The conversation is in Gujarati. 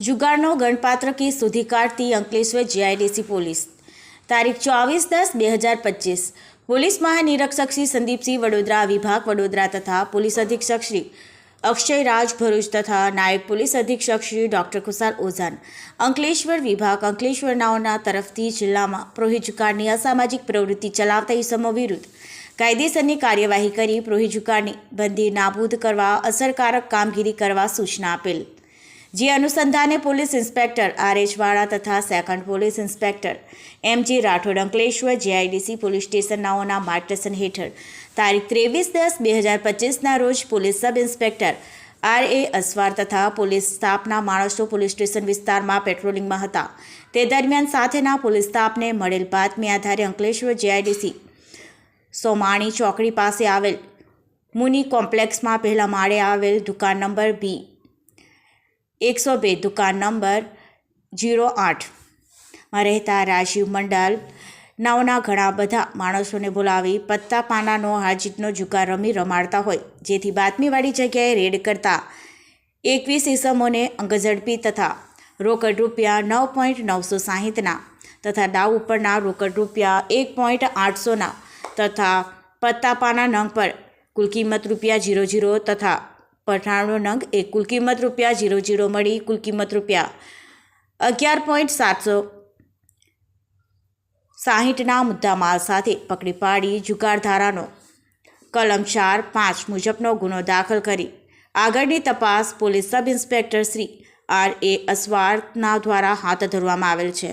જુગારનો ગણપાત્ર કેસ શોધી કાઢતી અંકલેશ્વર જીઆઈડીસી પોલીસ. તારીખ ચોવીસ દસ બે હજાર પચીસ. પોલીસ મહાનિરીક્ષક શ્રી સંદીપસિંહ વડોદરા, વિભાગ વડોદરા તથા પોલીસ અધિક્ષક શ્રી અક્ષય રાજ ભરૂચ તથા નાયબ પોલીસ અધિક્ષક શ્રી ડોક્ટર કુશાલ ઓઝાન. અંકલેશ્વર વિભાગ અંકલેશ્વર નાઓના તરફથી જિલ્લામાં પ્રોહી જુગારની અસામાજિક પ્રવૃત્તિ ચલાવતા ઇસમો વિરુદ્ધ કાયદેસરની કાર્યવાહી કરી પ્રોહી જુગારની બંધી નાબૂદ કરવા અસરકારક કામગીરી કરવા સૂચના આપેલ. જે અનુસંધાને police inspector R H Vala તથા second police inspector M G Rathod Ankleshwar GIDC police સ્ટેશનનાઓના માર્ગદર્શન હેઠળ તારીખ ત્રેવીસ દસ બે હજાર પચીસના રોજ police sub inspector R A Asvar તથા પોલીસ સ્ટાફના માણસો પોલીસ સ્ટેશન વિસ્તારમાં પેટ્રોલિંગમાં હતા. તે દરમિયાન સાથેના પોલીસ સ્ટાફને મળેલ બાતમી આધારે અંકલેશ્વર જેઆઈડીસી સોમાણી ચોકડી પાસે આવેલ મુનિ કોમ્પ્લેક્સમાં પહેલા માળે આવેલ દુકાન નંબર બી એકસો બે, દુકાન નંબર જીરો આઠમાં રહેતા રાજીવ મંડલ નાઓના ઘણા બધા માણસોને બોલાવી પત્તા પાનાનો હાજીતનો જુગાર રમી રમાડતા હોય. જેથી બાતમીવાળી જગ્યાએ રેડ કરતા એકવીસ ઈસમોને અંગઝડપી તથા રોકડ રૂપિયા નવ પોઈન્ટ નવસો સાહીઠના તથા દાવ ઉપરના રોકડ રૂપિયા એક પોઈન્ટ આઠસોના તથા પત્તા પાના નંગ પર કુલ કિંમત રૂપિયા જીરો જીરો તથા પઠાણનો નંગ એ કુલ કિંમત રૂપિયા જીરો જીરો મળી કુલ કિંમત રૂપિયા અગિયાર પોઈન્ટ સાતસો સાહીઠના મુદ્દામાલ સાથે પકડી પાડી જુગાર ધારાનો કલમ ચાર પાંચ મુજબનો ગુનો દાખલ કરી. આગળની તપાસ police sub inspector Shri R A અસવારના દ્વારા હાથ ધરવામાં આવેલ છે.